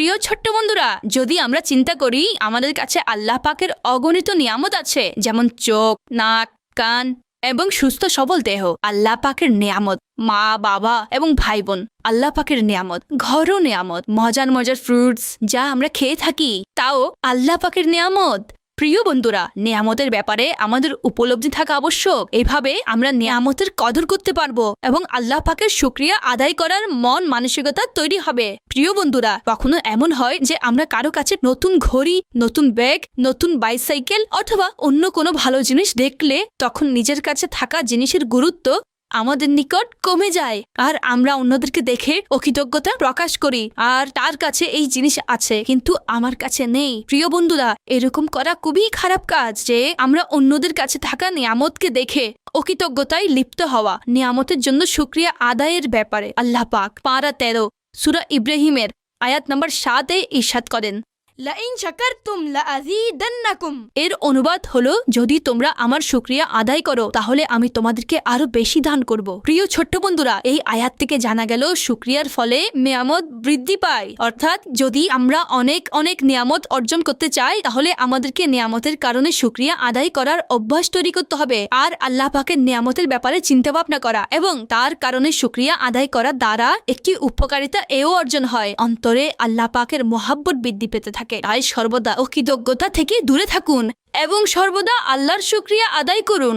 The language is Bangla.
প্রিয় ছোট্ট বন্ধুরা, যদি আমরা চিন্তা করি, আমাদের কাছে আল্লাহ পাকের অগণিত নিয়ামত আছে, যেমন চোখ, নাক, কান এবং সুস্থ সবল দেহ। আল্লাহ পাকের নিয়ামত, মা, বাবা এবং ভাই বোন আল্লাহ পাকের নিয়ামত, ঘরও নিয়ামত, মজার মজার ফ্রুটস যা আমরা খেয়ে থাকি, তাও আল্লাহ পাকের নিয়ামত। প্রিয় বন্ধুরা, নিয়ামতের ব্যাপারে আমাদের উপলব্ধি থাকা আবশ্যক। এভাবে আমরা নিয়ামতের কদর করতে পারব এবং আল্লাহ পাকের শুক্রিয়া আদায় করার মন মানসিকতা তৈরি হবে। প্রিয় বন্ধুরা, কখনো এমন হয় যে আমরা কারও কাছে নতুন ঘড়ি, নতুন ব্যাগ, নতুন বাইসাইকেল অথবা অন্য কোনো ভালো জিনিস দেখলে তখন নিজের কাছে থাকা জিনিসের গুরুত্ব আমাদের নিকট কমে যায়। আর আমরা অন্যদেরকে দেখে অকৃতজ্ঞতা প্রকাশ করি। আর তার কাছে এই জিনিস আছে, কিন্তু আমার কাছে নেই। প্রিয় বন্ধুরা, এরকম করা খুবই খারাপ কাজ যে আমরা অন্যদের কাছে থাকা নিয়ামতকে দেখে অকৃতজ্ঞতায় লিপ্ত হওয়া নিয়ামতের জন্য সুক্রিয়া আদায়ের ব্যাপারে। আল্লাহ পাক, পারা তেরো, সুরা ইব্রাহিমের আয়াত নম্বর সাতে ইরশাদ করেন। লাইন এর অনুবাদ হলো, যদি তোমরা আমার শুক্রিয়া আদায় করো, তাহলে আমি তোমাদেরকে আরও বেশি দান করব। প্রিয় ছোট্ট বন্ধুরা, এই আয়াত থেকে জানা গেল, শুক্রিয়ার ফলে নিয়ামত বৃদ্ধি পায়। অর্থাৎ, যদি আমরা অনেক অনেক নিয়ামত অর্জন করতে চাই, তাহলে আমাদেরকে নিয়ামতের কারণে শুক্রিয়া আদায় করার অভ্যাস তৈরি করতে হবে। আর আল্লাহ পাকের নিয়ামতের ব্যাপারে চিন্তা ভাবনা করা এবং তার কারণে শুক্রিয়া আদায় করা দ্বারা একটি উপকারিতা এও অর্জন হয়। অন্তরে আল্লাহ পাকের মহাব্বত বৃদ্ধি পেতে থাকে। তাই সর্বদা অকৃতজ্ঞতা থেকে দূরে থাকুন এবং সর্বদা আল্লাহর শুক্রিয়া আদায় করুন।